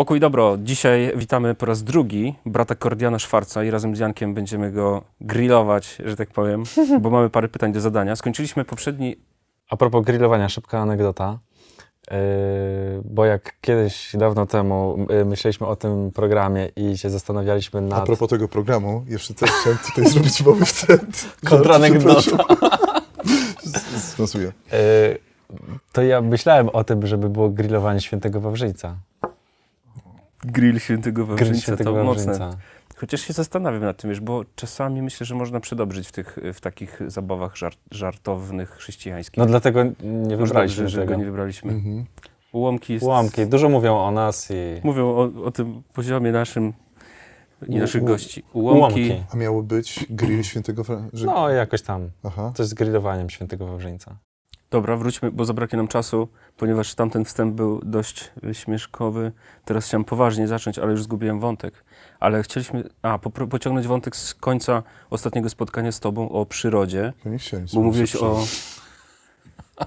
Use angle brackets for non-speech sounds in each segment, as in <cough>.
Pokój dobro. Dzisiaj witamy po raz drugi brata Kordiana Szwarca i razem z Jankiem będziemy go grillować, że tak powiem, bo mamy parę pytań do zadania. Skończyliśmy poprzedni... A propos grillowania, szybka anegdota. Yy, bo jak kiedyś, dawno temu, yy, myśleliśmy o tym programie i się zastanawialiśmy A nad... propos tego programu, jeszcze też chciałem tutaj <laughs> zrobić mały wstęp. Kontranegdota. Yy, to ja myślałem o tym, żeby było grillowanie świętego Wawrzyńca. Grill Świętego Grill Wawrzyńca, świętego to mocne. Wawrzyńca. Chociaż się zastanawiam nad tym, wiesz, bo czasami myślę, że można przedobrzyć w, tych, w takich zabawach żart, żartownych, chrześcijańskich. No dlatego nie wybraliśmy że tego. go nie wybraliśmy. Mhm. Ułamki, jest, Ułamki. Dużo mówią o nas i... mówią o, o tym poziomie naszym i U- naszych u- gości. Ułamki. Ułamki. A miało być grill świętego Fra... że... No jakoś tam. Aha. Coś z grillowaniem świętego Wawrzyńca. Dobra, wróćmy, bo zabraknie nam czasu, ponieważ tamten wstęp był dość śmieszkowy. Teraz chciałem poważnie zacząć, ale już zgubiłem wątek. Ale chcieliśmy, a, popro- pociągnąć wątek z końca ostatniego spotkania z tobą o przyrodzie, Ja nie chciałem bo mówiłeś o...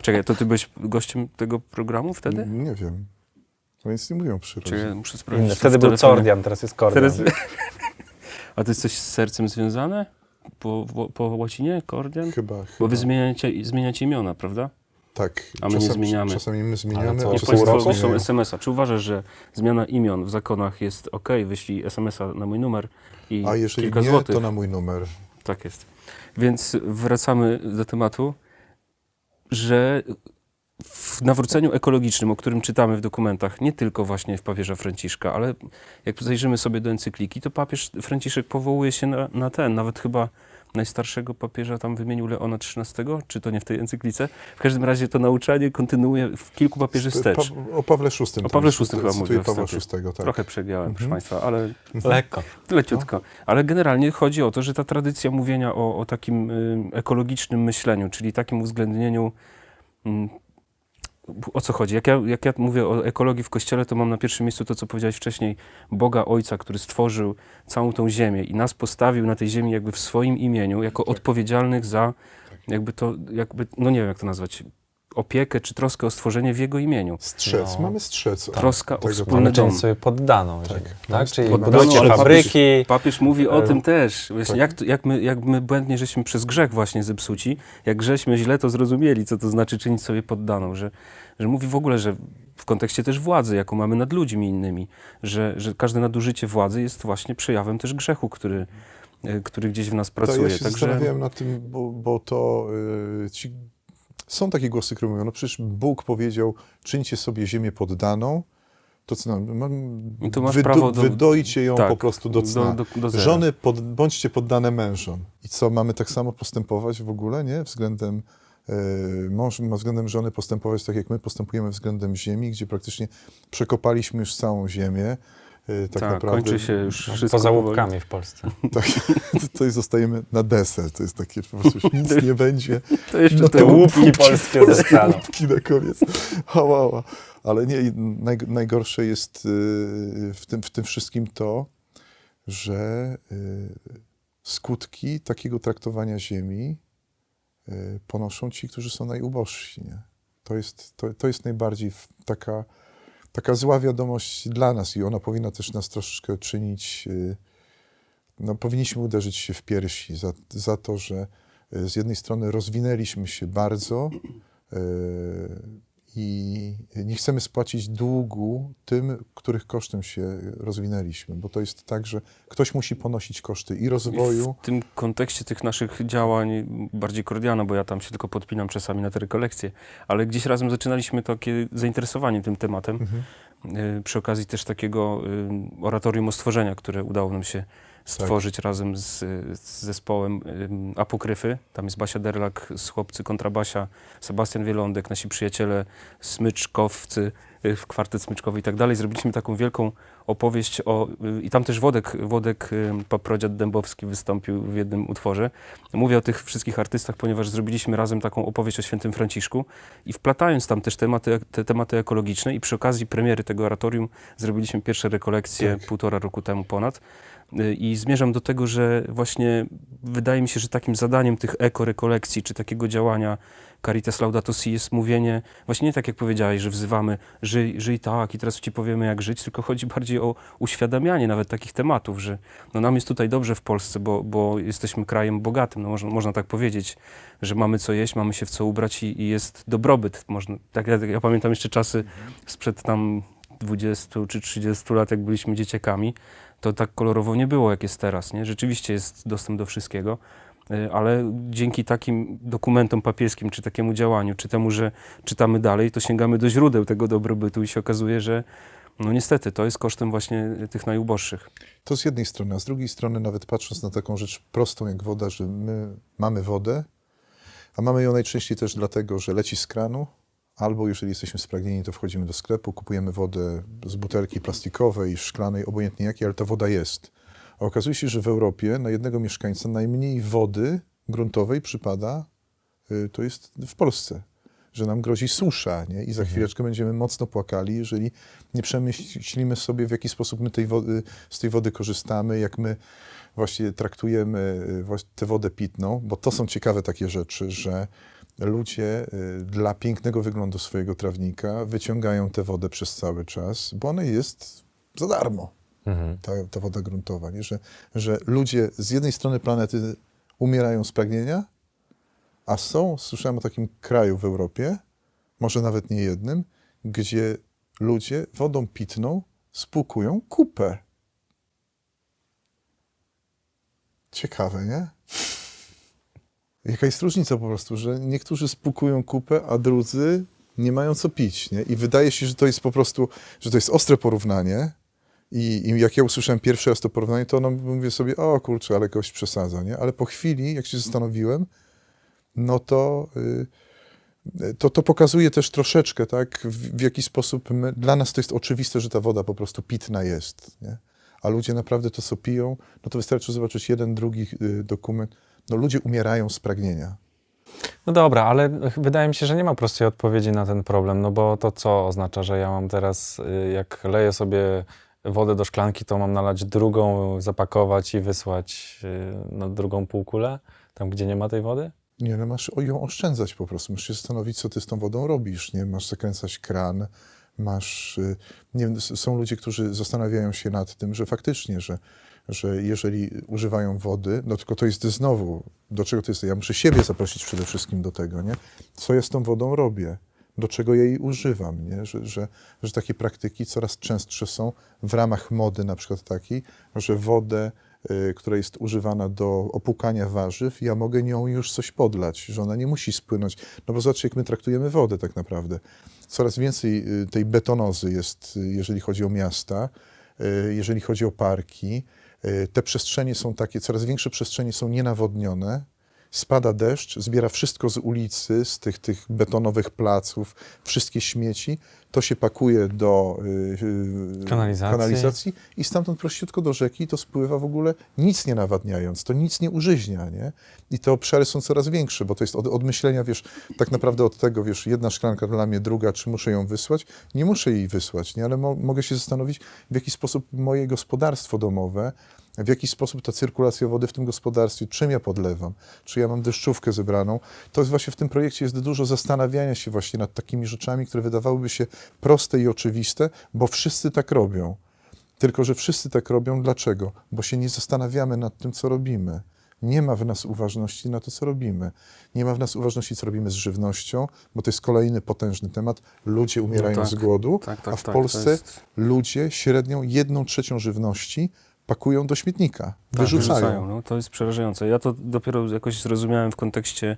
Czekaj, to ty byłeś gościem tego programu wtedy? Nie wiem. To nic nie mówią o przyrodzie. Czekaj, muszę sprawdzić. Wtedy był. Cordian, teraz jest Cordian. Teraz... <laughs> A to jest coś z sercem związane? Po, po, łacinie? Kordian? Chyba, Bo chyba. wy zmieniacie, zmieniacie imiona, prawda? Tak. A my nie zmieniamy. Czasami my zmieniamy, co, a czasami Państwo zmieniają. SMS-a. Czy uważasz, że zmiana imion w zakonach jest ok? Wyślij SMS-a na mój numer i A jeżeli kilka nie, złotych. to na mój numer. Tak jest. Więc wracamy do tematu, że w nawróceniu ekologicznym, o którym czytamy w dokumentach, nie tylko właśnie w papieża Franciszka, ale jak zajrzymy sobie do encykliki, to papież Franciszek powołuje się na, na ten, nawet chyba najstarszego papieża tam wymienił Leona XIII, czy to nie w tej encyklice? W każdym razie to nauczanie kontynuuje w kilku papieży wstecz. Pa, o Pawle VI. O Pawle VI chyba w Pawła. VI, tak. Trochę przegiąłem, proszę Mhm. Państwa, ale Lekko. <laughs> Leciutko. Ale generalnie chodzi o to, że ta tradycja mówienia o, o takim y, ekologicznym myśleniu, czyli takim uwzględnieniu. mm, o co chodzi? Jak ja, jak ja mówię o ekologii w kościele, to mam na pierwszym miejscu to, co powiedziałeś wcześniej, Boga Ojca, który stworzył całą tą ziemię i nas postawił na tej ziemi jakby w swoim imieniu, jako Tak. odpowiedzialnych za jakby to, jakby, no nie wiem jak to nazwać, opiekę czy troskę o stworzenie w Jego imieniu. Strzec. No. Mamy strzec. Troska o tego wspólny Mamy dom. sobie poddaną. Tak. Tak, tak? Czyli poddaną, ale fabryki. Papież mówi o E, tym też. Właśnie, tak. jak, to, jak, my, jak my błędnie żeśmy przez grzech właśnie zepsuci, jak żeśmy źle to zrozumieli, co to znaczy czynić sobie poddaną, że, że mówi w ogóle, że w kontekście też władzy, jaką mamy nad ludźmi innymi, że, że każde nadużycie władzy jest właśnie przejawem też grzechu, który, e, który gdzieś w nas Tak, pracuje. ja się Także zastanawiałem nad tym, bo, bo to y, ci, są takie głosy, które mówią, no przecież Bóg powiedział, czyńcie sobie ziemię poddaną, to co No to masz prawo do- wydoicie ją tak, po prostu do cna. do, do zera. Żony, pod, bądźcie poddane mężom. I co, mamy tak samo postępować w ogóle, nie? Względem, e, mąż ma względem żony postępować tak, jak my postępujemy względem ziemi, gdzie praktycznie przekopaliśmy już całą ziemię. E, tak, tak, naprawdę. kończy się już wszystko. Poza łupkami w Polsce. <laughs> Tak, tutaj zostajemy na deser. To jest takie, po prostu już <laughs> nic nie będzie. To jeszcze No te to łupki. Łupki polskie zostaną. Łupki na koniec. Hała, hała. Ale nie, naj, najgorsze jest y, w tym, w tym wszystkim to, że y, skutki takiego traktowania ziemi y, ponoszą ci, którzy są najubożsi. Nie? To, jest, to, to jest najbardziej taka, taka zła wiadomość dla nas i ona powinna też nas troszeczkę czynić, y, no powinniśmy uderzyć się w piersi za, za to, że y, z jednej strony rozwinęliśmy się bardzo y, i nie chcemy spłacić długu tym, których kosztem się rozwinęliśmy, bo to jest tak, że ktoś musi ponosić koszty i rozwoju, W tym kontekście tych naszych działań, bardziej Kordiana, bo ja tam się tylko podpinam czasami na te rekolekcje, ale gdzieś razem zaczynaliśmy takie zainteresowanie tym tematem. Mhm. Y, Przy okazji też takiego y, oratorium o stworzenia, które udało nam się stworzyć razem z, z zespołem y, Apokryfy. Tam jest Basia Derlak z chłopcy kontrabasia, Sebastian Wielądek, nasi przyjaciele smyczkowcy, y, w kwartet smyczkowy i tak dalej. Zrobiliśmy taką wielką opowieść o... y, I tam też Wodek, Wodek y, Paprodziad Dębowski wystąpił w jednym utworze. Mówię o tych wszystkich artystach, ponieważ zrobiliśmy razem taką opowieść o świętym Franciszku i wplatając tam też tematy, te tematy ekologiczne i przy okazji premiery tego oratorium zrobiliśmy pierwsze rekolekcje Tak. półtora roku temu ponad. Y, I zmierzam do tego, że właśnie wydaje mi się, że takim zadaniem tych ekorekolekcji, czy takiego działania, Caritas Laudato Si jest mówienie, właśnie nie tak jak powiedziałeś, że wzywamy, żyj, żyj tak i teraz ci powiemy jak żyć, tylko chodzi bardziej o uświadamianie nawet takich tematów, że no nam jest tutaj dobrze w Polsce, bo, bo jesteśmy krajem bogatym, no można, można tak powiedzieć, że mamy co jeść, mamy się w co ubrać i, i jest dobrobyt. Można, tak, ja, ja pamiętam jeszcze czasy sprzed tam 20 czy 30 lat, jak byliśmy dzieciakami, to tak kolorowo nie było, jak jest teraz. Nie? Rzeczywiście jest dostęp do wszystkiego, ale dzięki takim dokumentom papieskim, czy takiemu działaniu, czy temu, że czytamy dalej, to sięgamy do źródeł tego dobrobytu i się okazuje, że no niestety to jest kosztem właśnie tych najuboższych. To z jednej strony, a z drugiej strony, nawet patrząc na taką rzecz prostą jak woda, że my mamy wodę, a mamy ją najczęściej też dlatego, że leci z kranu, albo jeżeli jesteśmy spragnieni, to wchodzimy do sklepu, kupujemy wodę z butelki plastikowej, szklanej, obojętnie jakiej, ale ta woda jest. A okazuje się, że w Europie na jednego mieszkańca najmniej wody gruntowej przypada, y, to jest w Polsce. Że nam grozi susza, nie? I za chwileczkę będziemy mocno płakali, jeżeli nie przemyślimy sobie, w jaki sposób my tej wody, z tej wody korzystamy, jak my właśnie traktujemy y, właś- tę wodę pitną, bo to są ciekawe takie rzeczy, że ludzie y, dla pięknego wyglądu swojego trawnika wyciągają tę wodę przez cały czas, bo ona jest za darmo, Mhm. ta, ta woda gruntowa. Nie? Że, że ludzie z jednej strony planety umierają z pragnienia, a są, słyszałem o takim kraju w Europie, może nawet nie jednym, gdzie ludzie wodą pitną spłukują kupę. Ciekawe, nie? <laughs> Jaka jest różnica po prostu, że niektórzy spłukują kupę, a drudzy nie mają co pić, nie? I wydaje się, że to jest po prostu, że to jest ostre porównanie. I, I jak ja usłyszałem pierwszy raz to porównanie, to no, mówię sobie, o kurczę, ale gość przesadza, nie? Ale po chwili, jak się zastanowiłem, no to, y, to, to pokazuje też troszeczkę, tak, w, w jaki sposób my, dla nas to jest oczywiste, że ta woda po prostu pitna jest, nie? A ludzie naprawdę to, co piją, no to wystarczy zobaczyć jeden, drugi y, dokument. No ludzie umierają z pragnienia. No dobra, ale wydaje mi się, że nie ma prostej odpowiedzi na ten problem, no bo to co oznacza, że ja mam teraz, y, jak leję sobie wodę do szklanki, to mam nalać drugą, zapakować i wysłać y, na drugą półkulę, tam gdzie nie ma tej wody? Nie, no masz ją oszczędzać po prostu. Musisz się zastanowić, co ty z tą wodą robisz. Nie masz zakręcać kran, masz. y, Nie wiem, są ludzie, którzy zastanawiają się nad tym, że faktycznie, że, że jeżeli używają wody, no tylko to jest znowu, do czego to jest? Ja muszę siebie zaprosić przede wszystkim do tego, nie? Co ja z tą wodą robię? Do czego jej używam, nie? Że, że, że takie praktyki coraz częstsze są w ramach mody, na przykład takiej, że wodę y, która jest używana do opłukania warzyw, ja mogę nią już coś podlać, że ona nie musi spłynąć. No bo zobaczcie, jak my traktujemy wodę tak naprawdę. Coraz więcej y, tej betonozy jest, y, jeżeli chodzi o miasta, y, jeżeli chodzi o parki. Y, Te przestrzenie są takie, coraz większe przestrzenie są nienawodnione. Spada deszcz, zbiera wszystko z ulicy, z tych, tych betonowych placów, wszystkie śmieci. To się pakuje do y, y, Kanalizacji. kanalizacji i stamtąd prościutko do rzeki to spływa w ogóle nic nie nawadniając, to nic nie użyźnia, nie? I te obszary są coraz większe, bo to jest od, od myślenia, wiesz, tak naprawdę od tego, wiesz, jedna szklanka dla mnie, druga, czy muszę ją wysłać? Nie muszę jej wysłać, nie? Ale mo mogę się zastanowić, w jaki sposób moje gospodarstwo domowe, w jaki sposób ta cyrkulacja wody w tym gospodarstwie, czym ja podlewam, czy ja mam deszczówkę zebraną. To jest właśnie w tym projekcie jest dużo zastanawiania się właśnie nad takimi rzeczami, które wydawałyby się proste i oczywiste, bo wszyscy tak robią. Tylko, że wszyscy tak robią. Dlaczego? Bo się nie zastanawiamy nad tym, co robimy. Nie ma w nas uważności na to, co robimy. Nie ma w nas uważności, co robimy z żywnością, bo to jest kolejny potężny temat. Ludzie umierają tak. z głodu, Tak, tak, a w tak, Polsce jest- ludzie średnią jedną trzecią żywności pakują do śmietnika. Tak, wyrzucają. No, to jest przerażające. Ja to dopiero jakoś zrozumiałem w kontekście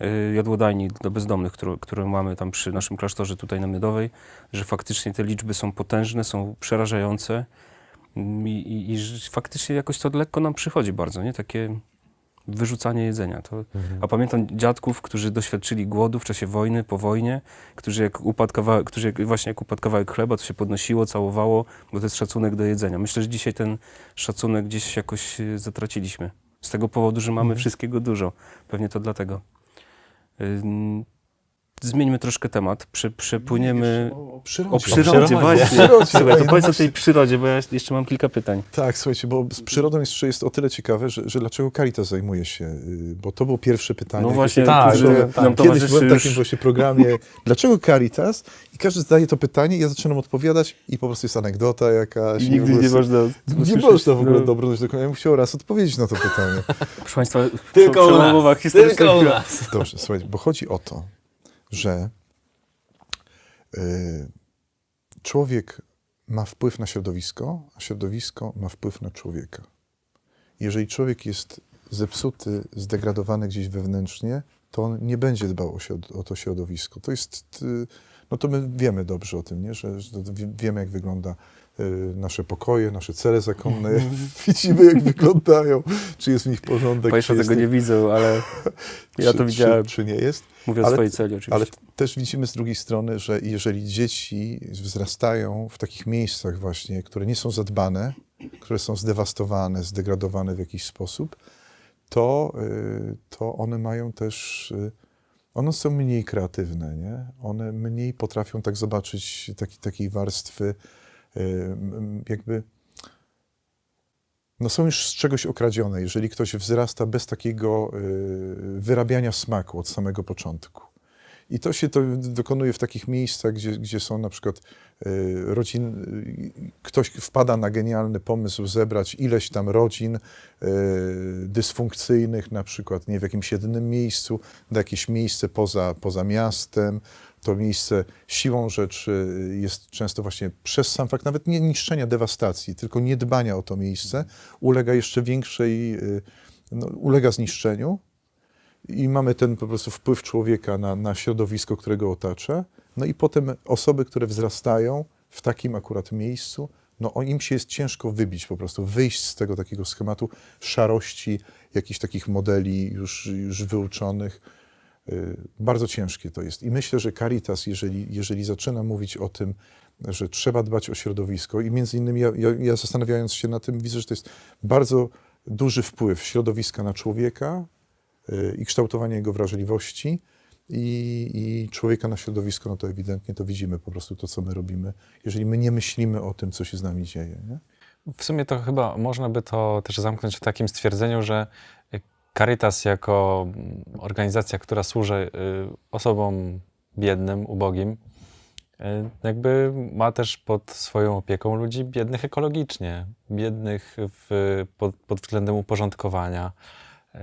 y, jadłodajni dla bezdomnych, którą, którą mamy tam przy naszym klasztorze tutaj na Miodowej, że faktycznie te liczby są potężne, są przerażające mm, i, i, i faktycznie jakoś to lekko nam przychodzi bardzo, nie? Takie wyrzucanie jedzenia. To, a pamiętam dziadków, którzy doświadczyli głodu w czasie wojny, po wojnie, którzy jak upadł kawałek, którzy jak, właśnie jak upadł kawałek chleba, to się podnosiło, całowało, bo to jest szacunek do jedzenia. Myślę, że dzisiaj ten szacunek gdzieś jakoś y, zatraciliśmy. Z tego powodu, że mamy Mhm. wszystkiego dużo. Pewnie to dlatego. Ym, zmieńmy troszkę temat. Przy, przepłyniemy O, o przyrodzie. o przyrodzie, przyrodzie. właśnie. Przyrodzie, Słuchaj, to no powiedz o tej przyrodzie, bo ja jeszcze mam kilka pytań. Tak, słuchajcie, bo z przyrodą jeszcze jest o tyle ciekawe, że, że dlaczego Caritas zajmuje się, y, bo to było pierwsze pytanie. No właśnie, tak, że nam Kiedyś byłem w takim właśnie programie, dlaczego Caritas? I każdy zadaje to pytanie, ja zaczynam odpowiadać i po prostu jest anegdota jakaś. i nigdy nie można Nie można w ogóle No. dobrnąć do końca. Ja bym chciał raz odpowiedzieć na to pytanie. Proszę Państwa, Tylko u nas. Tylko u nas. Dobrze, słuchajcie, bo chodzi o to, że y, człowiek ma wpływ na środowisko, a środowisko ma wpływ na człowieka. Jeżeli człowiek jest zepsuty, zdegradowany gdzieś wewnętrznie, to on nie będzie dbał o, to środowisko. To jest, y, no to my wiemy dobrze o tym, nie? Że, że wie- wiemy, jak wygląda nasze pokoje, nasze cele zakonne, <laughs> widzimy, jak wyglądają, czy jest w nich porządek, Państwo tego nie widzą, ale <laughs> ja czy, to widziałem. Czy, czy nie jest. Mówię o ale- swojej celi oczywiście. Ale też widzimy z drugiej strony, że jeżeli dzieci wzrastają w takich miejscach właśnie, które nie są zadbane, które są zdewastowane, zdegradowane w jakiś sposób, to, y, to one mają też, y, one są mniej kreatywne, nie? One mniej potrafią tak zobaczyć taki, takiej warstwy y, jakby no są już z czegoś okradzione, jeżeli ktoś wzrasta bez takiego y, wyrabiania smaku od samego początku. I to się to dokonuje w takich miejscach, gdzie, gdzie są na przykład y, rodzin, y, ktoś wpada na genialny pomysł zebrać ileś tam rodzin dysfunkcyjnych, na przykład nie w jakimś jednym miejscu, na jakieś miejsce poza, poza miastem. To miejsce siłą rzeczy jest często właśnie przez sam fakt nawet nie niszczenia, dewastacji, tylko niedbania o to miejsce, ulega jeszcze większej, y, no, ulega zniszczeniu i mamy ten po prostu wpływ człowieka na, na środowisko, które go otacza. No i potem osoby, które wzrastają w takim akurat miejscu, no o im się jest ciężko wybić po prostu, wyjść z tego takiego schematu szarości, jakichś takich modeli już, już wyuczonych. Y, Bardzo ciężkie to jest. I myślę, że Caritas, jeżeli, jeżeli zaczyna mówić o tym, że trzeba dbać o środowisko i między innymi ja, ja, ja zastanawiając się na tym, widzę, że to jest bardzo duży wpływ środowiska na człowieka y, i kształtowanie jego wrażliwości i, i człowieka na środowisko, no to ewidentnie to widzimy po prostu to, co my robimy, jeżeli my nie myślimy o tym, co się z nami dzieje. Nie? W sumie to chyba można by to też zamknąć w takim stwierdzeniu, że Caritas jako organizacja, która służy y, osobom biednym, ubogim, y, jakby ma też pod swoją opieką ludzi biednych ekologicznie, biednych w, pod, pod względem uporządkowania, y,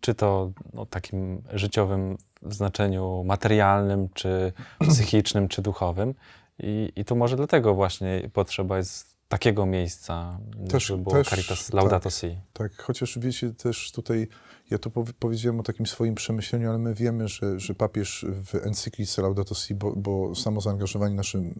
czy to no, takim życiowym znaczeniu materialnym, czy psychicznym, czy duchowym. I, I tu może dlatego właśnie potrzeba jest takiego miejsca, Też- było też, Caritas Laudato tak. Si. Tak, chociaż wiecie też tutaj, ja powi- powiedziałem o takim swoim przemyśleniu, ale my wiemy, że, że papież w encyklice Laudato Si, bo, bo samo zaangażowanie naszym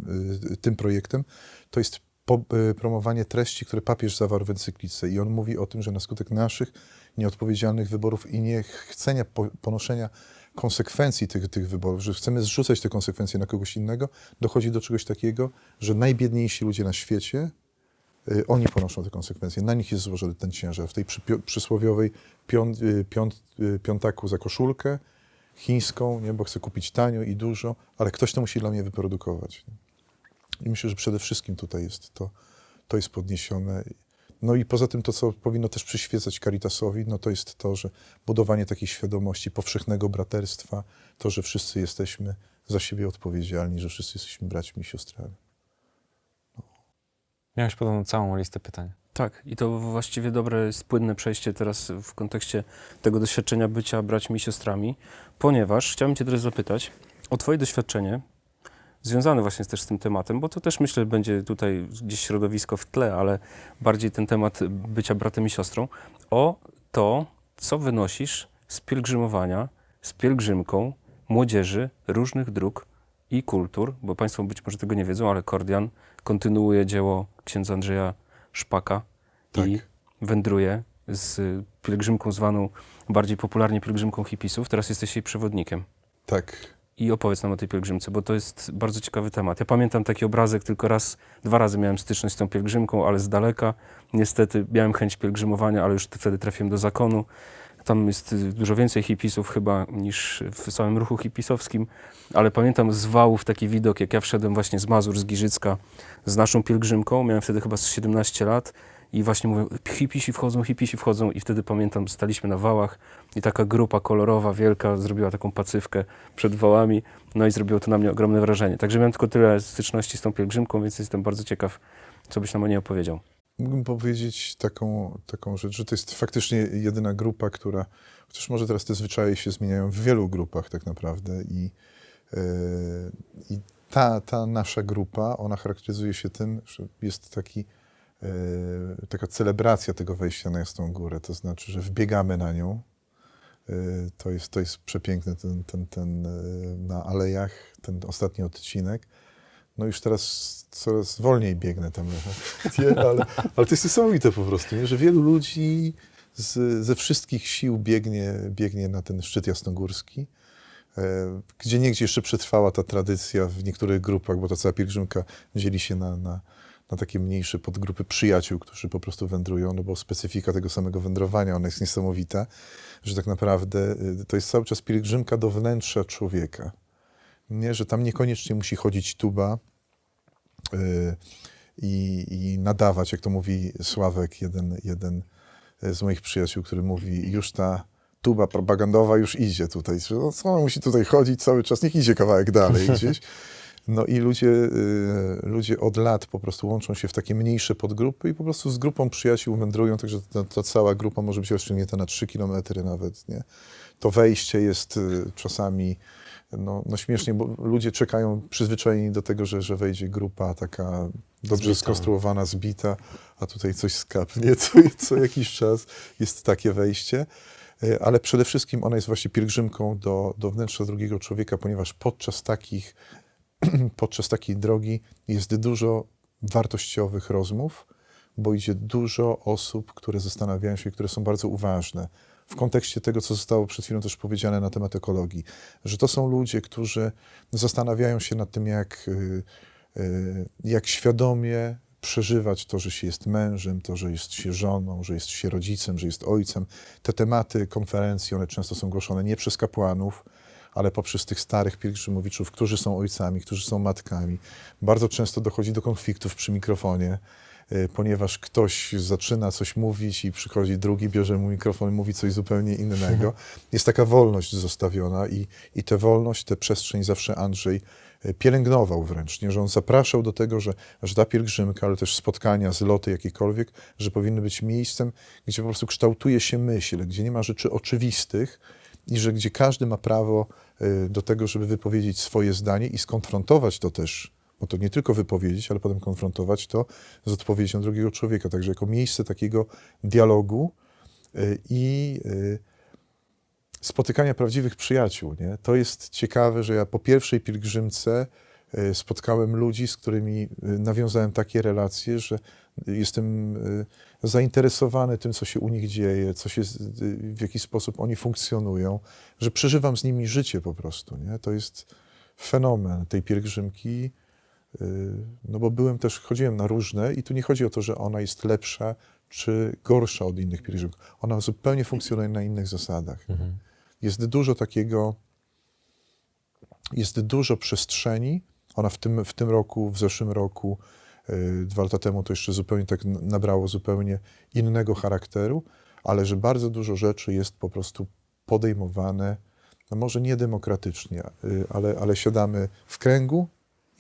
y, tym projektem, to jest po, y, promowanie treści, które papież zawarł w encyklice i on mówi o tym, że na skutek naszych nieodpowiedzialnych wyborów i niechcenia po, ponoszenia konsekwencji tych, tych wyborów, że chcemy zrzucać te konsekwencje na kogoś innego, dochodzi do czegoś takiego, że najbiedniejsi ludzie na świecie y, oni ponoszą te konsekwencje. Na nich jest złożony ten ciężar. W tej przypio- przysłowiowej piąt, y, piąt, y, piątaku za koszulkę chińską, nie, bo chcę kupić tanio i dużo, ale ktoś to musi dla mnie wyprodukować. Nie? I myślę, że przede wszystkim tutaj jest to, to jest podniesione. No i poza tym to, co powinno też przyświecać Caritasowi, no to jest to, że budowanie takiej świadomości powszechnego braterstwa, to, że wszyscy jesteśmy za siebie odpowiedzialni, że wszyscy jesteśmy braćmi i siostrami. Miałeś podobną całą listę pytań. Tak, i to właściwie dobre, spłynne przejście teraz w kontekście tego doświadczenia bycia braćmi i siostrami, ponieważ chciałbym Cię teraz zapytać o Twoje doświadczenie związane właśnie też z tym tematem, bo to też myślę będzie tutaj gdzieś środowisko w tle, ale bardziej ten temat bycia bratem i siostrą, o to, co wynosisz z pielgrzymowania, z pielgrzymką młodzieży różnych dróg i kultur, bo Państwo być może tego nie wiedzą, ale Kordian kontynuuje dzieło księdza Andrzeja Szpaka i Tak. wędruje z pielgrzymką zwaną bardziej popularnie pielgrzymką hipisów. Teraz jesteś jej przewodnikiem. Tak, I opowiedz nam o tej pielgrzymce, bo to jest bardzo ciekawy temat. Ja pamiętam taki obrazek, tylko raz, dwa razy miałem styczność z tą pielgrzymką, ale z daleka. Niestety miałem chęć pielgrzymowania, ale już wtedy trafiłem do zakonu. tam jest y, dużo więcej hipisów chyba niż w samym ruchu hipisowskim, ale pamiętam z wałów taki widok, jak ja wszedłem właśnie z Mazur, z Giżycka, z naszą pielgrzymką, miałem wtedy chyba z 17 lat i właśnie mówią, hipisi wchodzą, hipisi wchodzą i wtedy pamiętam, staliśmy na wałach i taka grupa kolorowa, wielka, zrobiła taką pacywkę przed wałami, no i zrobiło to na mnie ogromne wrażenie. Także miałem tylko tyle styczności z tą pielgrzymką, więc jestem bardzo ciekaw, co byś nam o niej opowiedział. Mógłbym powiedzieć taką, taką rzecz, że to jest faktycznie jedyna grupa, która, chociaż może teraz te zwyczaje się zmieniają w wielu grupach tak naprawdę i, e, i ta, ta nasza grupa, ona charakteryzuje się tym, że jest taki, taka celebracja tego wejścia na Jasną Górę, to znaczy, że wbiegamy na nią. E, To jest, to jest przepiękne, ten, ten, ten e, na alejach, ten ostatni odcinek. No już teraz coraz wolniej biegnę tam, <laughs> nie, ale, ale to jest niesamowite po prostu, nie? że wielu ludzi z, ze wszystkich sił biegnie, biegnie na ten szczyt jasnogórski, e, gdzie niegdzie jeszcze przetrwała ta tradycja w niektórych grupach, bo ta cała pielgrzymka dzieli się na, na, na takie mniejsze podgrupy przyjaciół, którzy po prostu wędrują, no bo specyfika tego samego wędrowania, ona jest niesamowita, że tak naprawdę y, to jest cały czas pielgrzymka do wnętrza człowieka. Nie, że tam niekoniecznie musi chodzić tuba y, i, i nadawać, jak to mówi Sławek, jeden, jeden z moich przyjaciół, który mówi, już ta tuba propagandowa już idzie tutaj. No, co musi tutaj chodzić cały czas? Niech idzie kawałek dalej gdzieś. <laughs> No i ludzie, y, ludzie od lat po prostu łączą się w takie mniejsze podgrupy i po prostu z grupą przyjaciół wędrują, także ta, ta cała grupa może być rozciągnięta na 3 kilometry nawet, nie? To wejście jest y, czasami no, no śmiesznie, bo ludzie czekają przyzwyczajeni do tego, że, że wejdzie grupa taka dobrze Zbita. skonstruowana, zbita, a tutaj coś skapnie <laughs> co, co jakiś czas jest takie wejście. E, Ale przede wszystkim ona jest właśnie pielgrzymką do, do wnętrza drugiego człowieka, ponieważ podczas takich, <clears throat> podczas takiej drogi jest dużo wartościowych rozmów, bo idzie dużo osób, które zastanawiają się, które są bardzo uważne. W kontekście tego, co zostało przed chwilą też powiedziane na temat ekologii, że to są ludzie, którzy zastanawiają się nad tym, jak, y, y, jak świadomie przeżywać to, że się jest mężem, to, że jest się żoną, że jest się rodzicem, że jest ojcem. Te tematy konferencji, one często są głoszone nie przez kapłanów, ale poprzez tych starych pielgrzymowiczów, którzy są ojcami, którzy są matkami. Bardzo często dochodzi do konfliktów przy mikrofonie, y, ponieważ ktoś zaczyna coś mówić i przychodzi drugi, bierze mu mikrofon i mówi coś zupełnie innego. <laughs> Jest taka wolność zostawiona i, i tę wolność, tę przestrzeń zawsze Andrzej y, pielęgnował wręcz, nie? że on zapraszał do tego, że, że ta pielgrzymka, ale też spotkania, zloty jakiekolwiek, że powinny być miejscem, gdzie po prostu kształtuje się myśl, gdzie nie ma rzeczy oczywistych i że gdzie każdy ma prawo y, do tego, żeby wypowiedzieć swoje zdanie i skonfrontować to też, bo to nie tylko wypowiedzieć, ale potem konfrontować to z odpowiedzią drugiego człowieka. Także jako miejsce takiego dialogu y, i y, spotykania prawdziwych przyjaciół. Nie? To jest ciekawe, że ja po pierwszej pielgrzymce spotkałem ludzi, z którymi nawiązałem takie relacje, że jestem zainteresowany tym, co się u nich dzieje, co się, y, w jaki sposób oni funkcjonują, że przeżywam z nimi życie po prostu. Nie? To jest fenomen tej pielgrzymki, y, no bo byłem też, chodziłem na różne i tu nie chodzi o to, że ona jest lepsza czy gorsza od innych pielgrzymek. Ona zupełnie funkcjonuje na innych zasadach. Jest dużo takiego, jest dużo przestrzeni. Ona w tym, w tym roku, w zeszłym roku, dwa lata temu to jeszcze zupełnie tak nabrało zupełnie innego charakteru, ale że bardzo dużo rzeczy jest po prostu podejmowane, no może nie demokratycznie, y, ale, ale siadamy w kręgu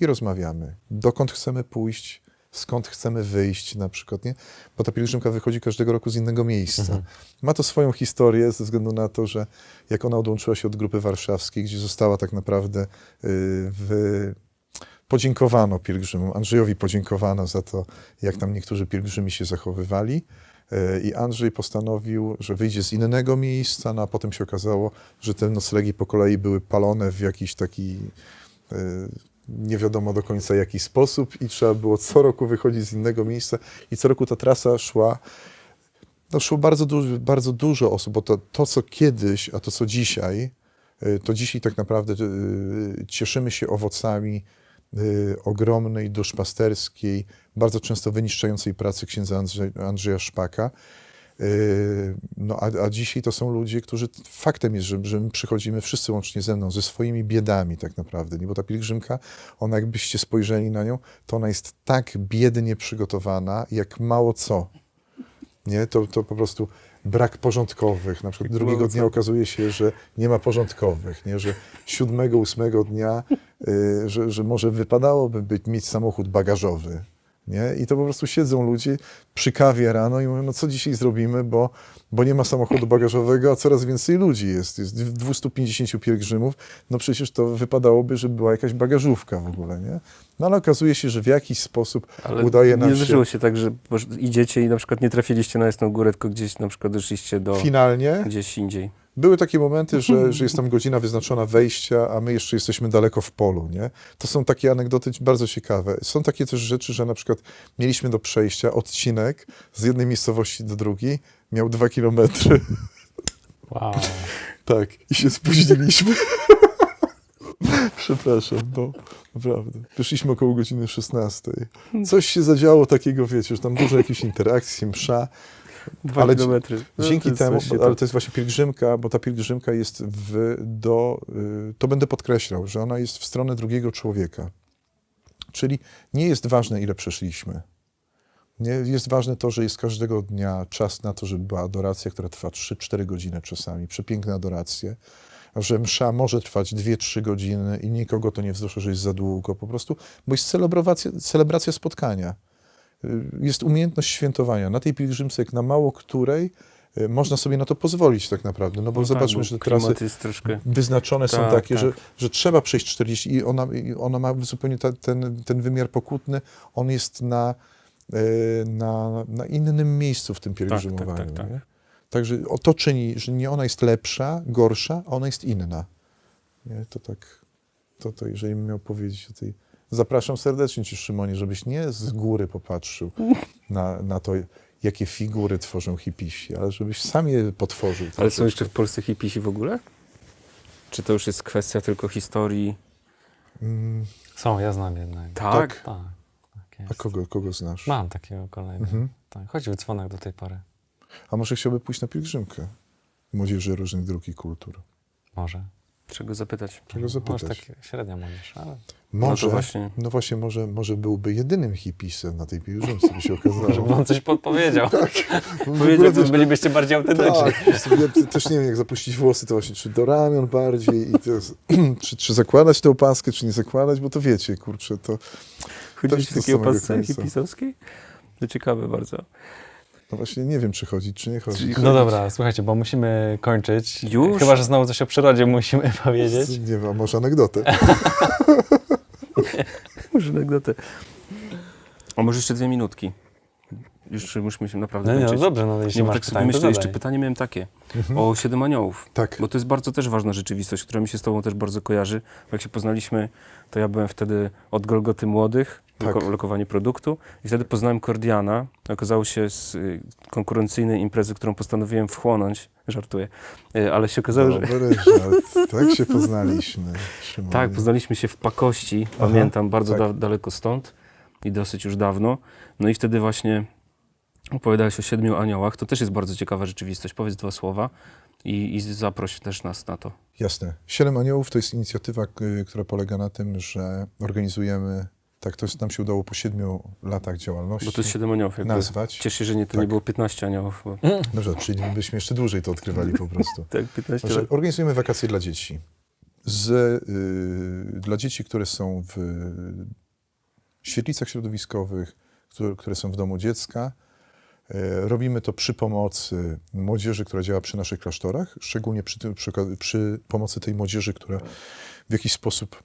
i rozmawiamy. Dokąd chcemy pójść, skąd chcemy wyjść na przykład, nie? Bo ta pielgrzymka wychodzi każdego roku z innego miejsca. Ma to swoją historię ze względu na to, że jak ona odłączyła się od grupy warszawskiej, gdzie została tak naprawdę y, w... podziękowano pielgrzymom, Andrzejowi podziękowano za to, jak tam niektórzy pielgrzymi się zachowywali. Y, I Andrzej postanowił, że wyjdzie z innego miejsca, no a potem się okazało, że te noclegi po kolei były palone w jakiś taki y, nie wiadomo do końca jaki sposób i trzeba było co roku wychodzić z innego miejsca i co roku ta trasa szła no szło bardzo, du- bardzo dużo osób, bo to, to, co kiedyś, a to, co dzisiaj, y, to dzisiaj tak naprawdę cieszymy się owocami ogromnej, duszpasterskiej, bardzo często wyniszczającej pracy księdza Andrze- Andrzeja Szpaka. Yy, No, a, a dzisiaj to są ludzie, którzy faktem jest, że, że my przychodzimy wszyscy łącznie ze mną, ze swoimi biedami tak naprawdę. Nie? Bo ta pielgrzymka, ona jakbyście spojrzeli na nią, to ona jest tak biednie przygotowana, jak mało co. Nie? To, to po prostu brak porządkowych. Na przykład drugiego dnia okazuje się, że nie ma porządkowych, nie? że siódmego, ósmego dnia, y, że, że może wypadałoby być, mieć samochód bagażowy. Nie? I to po prostu siedzą ludzie przy kawie rano i mówią, no co dzisiaj zrobimy, bo, bo nie ma samochodu bagażowego, a coraz więcej ludzi jest. Jest 250 pielgrzymów, no przecież to wypadałoby, żeby była jakaś bagażówka w ogóle, nie? No ale okazuje się, że w jakiś sposób Ale udaje nam nie się... zdarzyło się tak, że idziecie i na przykład nie trafiliście na Jasną Górę, tylko gdzieś na przykład doszliście do Finalnie gdzieś indziej. Były takie momenty, że, że jest tam godzina wyznaczona wejścia, a my jeszcze jesteśmy daleko w polu, nie? To są takie anegdoty bardzo ciekawe. Są takie też rzeczy, że na przykład mieliśmy do przejścia odcinek z jednej miejscowości do drugiej, miał dwa kilometry, Wow. tak, i się spóźniliśmy. <laughs> Przepraszam, no, naprawdę. Wyszliśmy około godziny 16. Coś się zadziało takiego, wiecie, że tam dużo jakichś interakcji, msza, Dwa Ale kilometry. No, Dzięki temu, ale to jest właśnie pielgrzymka, bo ta pielgrzymka jest w, do, y, to będę podkreślał, że ona jest w stronę drugiego człowieka. Czyli nie jest ważne, ile przeszliśmy. Nie, jest ważne to, że jest każdego dnia czas na to, żeby była adoracja, która trwa 3-4 godziny czasami, przepiękne adoracje, a że msza może trwać 2-3 godziny i nikogo to nie wzruszy, że jest za długo po prostu, bo jest celebracja, celebracja spotkania. Y, Jest umiejętność świętowania. Na tej pielgrzymce, jak na mało której, y, można sobie na to pozwolić tak naprawdę, no bo No tak, zobaczmy, bo że trasy troszkę... wyznaczone są Tak, takie, tak. Że, że trzeba przejść 40 i ona, i ona ma zupełnie ta, ten, ten wymiar pokutny, on jest na, e, na, na innym miejscu w tym pielgrzymowaniu. tak, tak. Nie? Także to czyni, że nie ona jest lepsza, gorsza, a ona jest inna. Nie? To tak, to, to jeżeli bym miał powiedzieć o tej... Zapraszam serdecznie Cię, Szymonie, żebyś nie z góry popatrzył na, na to, jakie figury tworzą hipisi, ale żebyś sam je potworzył. Ale są jeszcze w Polsce hipisi w ogóle? Czy to już jest kwestia tylko historii? Mm, Są, ja znam jednego. Tak? Tak, tak A jest. kogo, kogo znasz? Mam takiego kolejnego. Mhm. Tak, chodził dzwonek do tej pory. A może chciałby pójść na pielgrzymkę młodzieży różnych dróg i kultur? Może. Czego zapytać? Czego Może zapytać? tak średnia młodzież, ale... Może, No to właśnie. no właśnie może, może byłby jedynym hipisem na tej pielgrzymce, by się Żeby okazało. on coś podpowiedział. <laughs> Ogóle Powiedział, też- bylibyście bardziej autentyczni. tak, po prostu ja też nie wiem, jak zapuścić włosy, to właśnie czy do ramion bardziej i to <clears throat> czy, czy zakładać tę opaskę, czy nie zakładać, bo to wiecie, kurczę, to Chodzisz w takiej opasce hipisowskiej? To ciekawe bardzo. no właśnie nie wiem, czy chodzić, czy nie chodzić. No dobra, słuchajcie, bo musimy kończyć. Już? Chyba, że znowu coś o przyrodzie musimy <laughs> powiedzieć. Nie wiem, może anegdotę. <laughs> <laughs> Może anegdotę. A może jeszcze dwie minutki? Już musimy się naprawdę No nie, no kończyć. dobrze, no jeśli Nie, masz tak sobie pytanie, to myślę, jeszcze pytanie miałem takie. Mhm. O Siedem Aniołów. Tak, Bo to jest bardzo też ważna rzeczywistość, która mi się z tobą też bardzo kojarzy. Bo Jak się poznaliśmy, to ja byłem wtedy od Golgoty Młodych, Tak. tak. lokowanie produktu. I wtedy poznałem Kordiana. Okazało się z y, konkurencyjnej imprezy, którą postanowiłem wchłonąć. Żartuję. Y, ale się okazało, że... dobry żart. Tak się poznaliśmy. Tak, poznaliśmy się w Pakości, pamiętam, bardzo da, daleko stąd i dosyć już dawno. No i wtedy właśnie opowiadałeś o siedmiu aniołach. To też jest bardzo ciekawa rzeczywistość. Powiedz dwa słowa i, i zaproś też nas na to. Jasne. Siedem Aniołów to jest inicjatywa, k- która polega na tym, że organizujemy, tak to jest, nam się udało po siedmiu latach działalności Bo to jest siedem aniołów. Jakby. nazwać. Cieszę się, że nie, to Tak. nie było 15 aniołów. Bo... Dobrze, czyli byśmy jeszcze dłużej to odkrywali po prostu. <laughs> Tak, 15 Znaczy, lat. organizujemy wakacje dla dzieci. Z, y, dla dzieci, które są w świetlicach środowiskowych, które, które są w domu dziecka. E, Robimy to przy pomocy młodzieży, która działa przy naszych klasztorach, szczególnie przy, tym, przy, przy pomocy tej młodzieży, która w jakiś sposób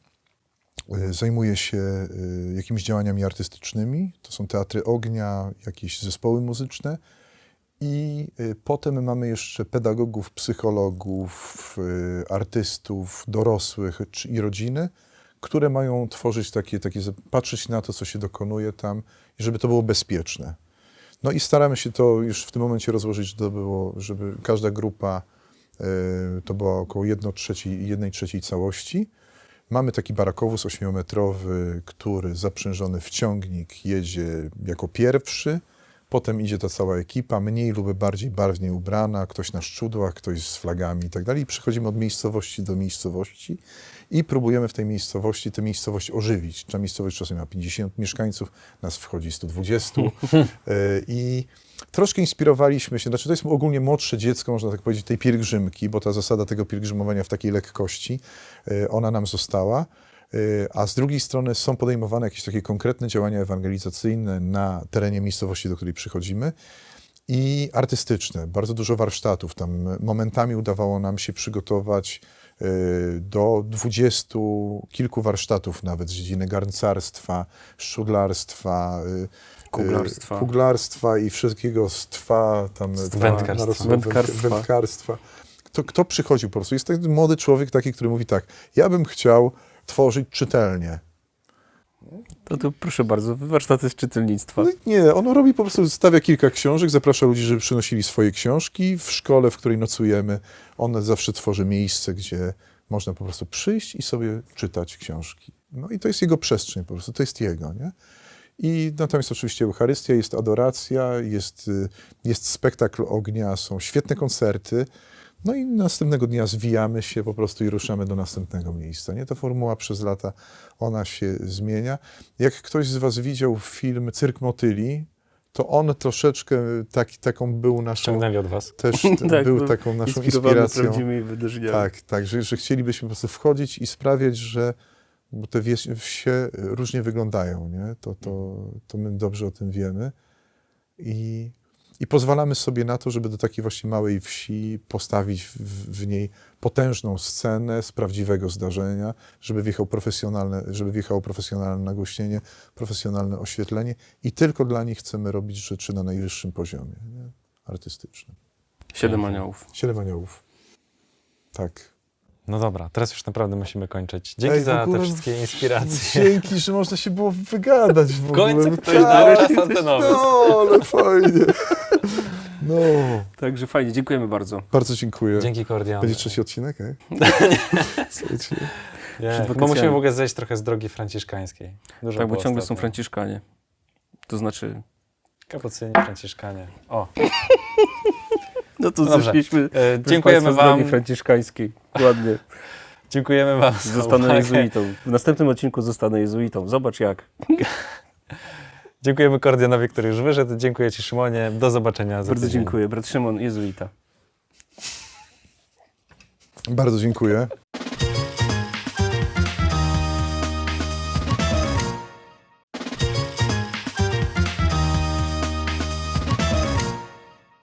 e, zajmuje się e, jakimiś działaniami artystycznymi. To są teatry ognia, jakieś zespoły muzyczne. I y, potem mamy jeszcze pedagogów, psychologów, artystów, dorosłych i rodziny, które mają tworzyć takie, takie, patrzeć na to, co się dokonuje tam, i żeby to było bezpieczne. No i staramy się to już w tym momencie rozłożyć, żeby, było, żeby każda grupa to była około 1 trzeciej, 1 trzeciej całości. Mamy taki barakowóz ośmiometrowy, który zaprzężony w ciągnik jedzie jako pierwszy. Potem idzie ta cała ekipa, mniej lub bardziej barwnie ubrana, ktoś na szczudłach, ktoś z flagami i tak. I przechodzimy od miejscowości do miejscowości i próbujemy w tej miejscowości tę miejscowość ożywić. Ta miejscowość czasem ma 50 mieszkańców, nas wchodzi 120 <laughs> e, i troszkę inspirowaliśmy się, znaczy to jest ogólnie młodsze dziecko, można tak powiedzieć, tej pielgrzymki, bo ta zasada tego pielgrzymowania w takiej lekkości, e, ona nam została. Y, a z drugiej strony są podejmowane jakieś takie konkretne działania ewangelizacyjne na terenie miejscowości, do której przychodzimy i artystyczne. Bardzo dużo warsztatów. Tam momentami udawało nam się przygotować do dwudziestu kilku warsztatów nawet z dziedziny garncarstwa, szczudlarstwa, y, Kuglarstwa. y, kuglarstwa i wszystkiego z twa, tam wędkarstwa. Wędkarstwa. wędkarstwa. Kto, kto przychodził po prostu? Jest taki młody człowiek taki, który mówi tak, ja bym chciał tworzyć czytelnie. Proszę bardzo, warsztaty z czytelnictwa. No nie, on robi po prostu, stawia kilka książek, zaprasza ludzi, żeby przynosili swoje książki. W szkole, w której nocujemy, on zawsze tworzy miejsce, gdzie można po prostu przyjść i sobie czytać książki. No i to jest jego przestrzeń po prostu, to jest jego, nie? I natomiast oczywiście Eucharystia, jest adoracja, jest, y, jest spektakl ognia, są świetne koncerty. No i następnego dnia zwijamy się po prostu i ruszamy do następnego miejsca. Nie? Ta formuła przez lata, ona się zmienia. Jak ktoś z was widział film Cyrk Motyli, to on troszeczkę taki, taką był naszą, od was. też <laughs> Tak, był taką naszą inspiracją. Tak, tak, że, że chcielibyśmy po prostu wchodzić i sprawiać, że bo te wieś, wsie różnie wyglądają, nie? To, to, to my dobrze o tym wiemy. I, I pozwalamy sobie na to, żeby do takiej właśnie małej wsi postawić w, w niej potężną scenę z prawdziwego zdarzenia, żeby wjechał profesjonalne, żeby wjechało profesjonalne nagłośnienie, profesjonalne oświetlenie i tylko dla nich chcemy robić rzeczy na najwyższym poziomie, nie? artystycznym. Siedem aniołów. Siedem aniołów. Tak. No dobra, teraz już naprawdę musimy kończyć. Dzięki Ej, za ogóle- te wszystkie inspiracje. Dzięki, że można się było wygadać w, W końcu ogóle. ktoś Tak, znalazł antenowy. No, ale fajnie. No, Także fajnie, dziękujemy bardzo. bardzo dziękuję. Dzięki Kordian. Będzie trzeci odcinek, ej? <laughs> Słuchajcie. Nie, bo musimy w ogóle zejść trochę z drogi franciszkańskiej. Dużo Tak, bo ciągle są ostatnio. franciszkanie. To znaczy... Kapucyni, franciszkanie. O, <laughs> No to Dobrze. zeszliśmy... e, dziękujemy państwa, z drogi wam. franciszkańskiej. Ładnie. <laughs> Dziękujemy wam Zostanę jezuitą. W następnym odcinku zostanę jezuitą. Zobacz jak. Dziękujemy Kordianowi, który już wyszedł. Dziękuję Ci Szymonie. Do zobaczenia za Bardzo tydzień. dziękuję. Brat Szymon, jezuita. Bardzo dziękuję.